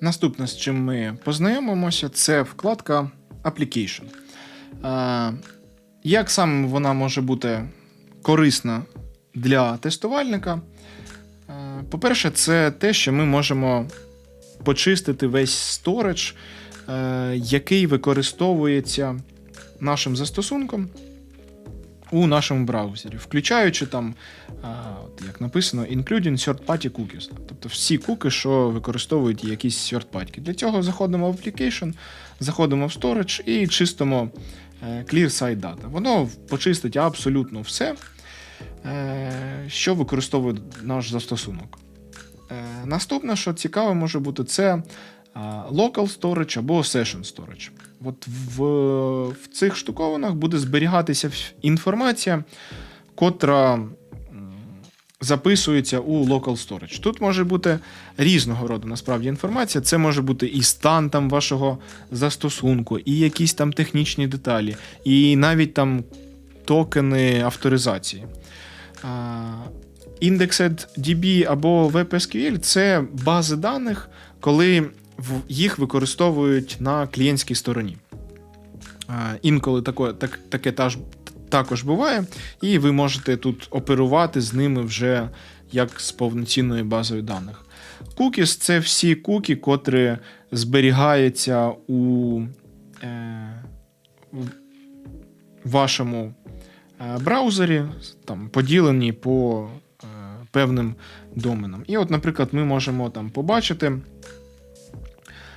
Наступне, з чим ми познайомимося, це вкладка Application. Е, Як саме вона може бути корисна для тестувальника? Е, По-перше, це те, що ми можемо почистити весь сторидж, е, який використовується нашим застосунком у нашому браузері, включаючи там, а, от як написано, including third-party cookies. Тобто всі куки, що використовують якісь third-party. Для цього заходимо в application, заходимо в storage і чистимо е, clear site data. Воно почистить абсолютно все, е, що використовує наш застосунок. Е, Наступне, що цікаве може бути, це local storage або session storage. От в, в цих штуковинах буде зберігатися інформація, котра записується у local storage. Тут може бути різного роду насправді інформація. Це може бути і стан там вашого застосунку, і якісь там технічні деталі, і навіть там токени авторизації. А, IndexedDB або WebSQL це бази даних, коли їх використовують на клієнтській стороні. Інколи таке, так, таке таж, також буває, і ви можете тут оперувати з ними вже як з повноцінною базою даних. Cookies – це всі куки, котрі зберігаються у е, вашому е, браузері, там, поділені по е, певним доменам. І от, наприклад, ми можемо там побачити,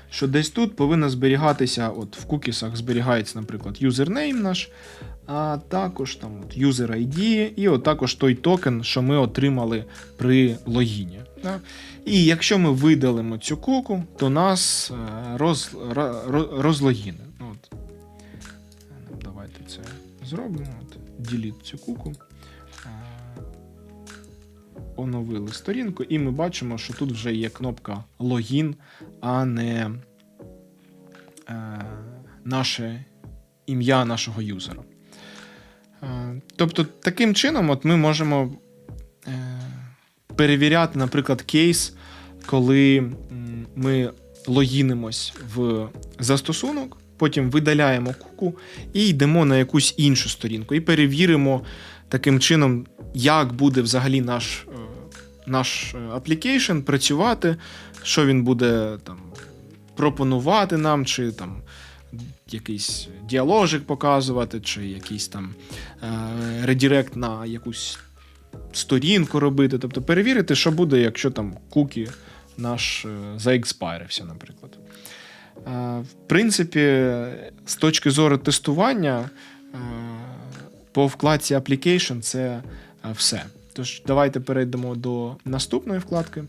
що десь тут повинно зберігатися, от в кукісах зберігається, наприклад, юзернейм наш, а також там от user ID, і от також той токен, що ми отримали при логіні. Да? І якщо ми видалимо цю куку, то нас е, роз. Ну, От. Е, Давайте це зробимо. От, delete цю куку. Оновили сторінку, і ми бачимо, що тут вже є кнопка логін, а не е, наше ім'я нашого юзера. Е, тобто, таким чином, от ми можемо е, перевіряти, наприклад, кейс, коли ми логінимось в застосунок, потім видаляємо куку і йдемо на якусь іншу сторінку, і перевіримо таким чином, як буде взагалі наш, наш аплікейшн працювати, що він буде там пропонувати нам, чи там якийсь діаложик показувати, чи якийсь там е, редірект на якусь сторінку робити. Тобто перевірити, що буде, якщо там кукі наш е, заекспайрився, наприклад. Е, В принципі, з точки зору тестування, е, по вкладці Application це е, все. Тож, давайте перейдемо до наступної вкладки.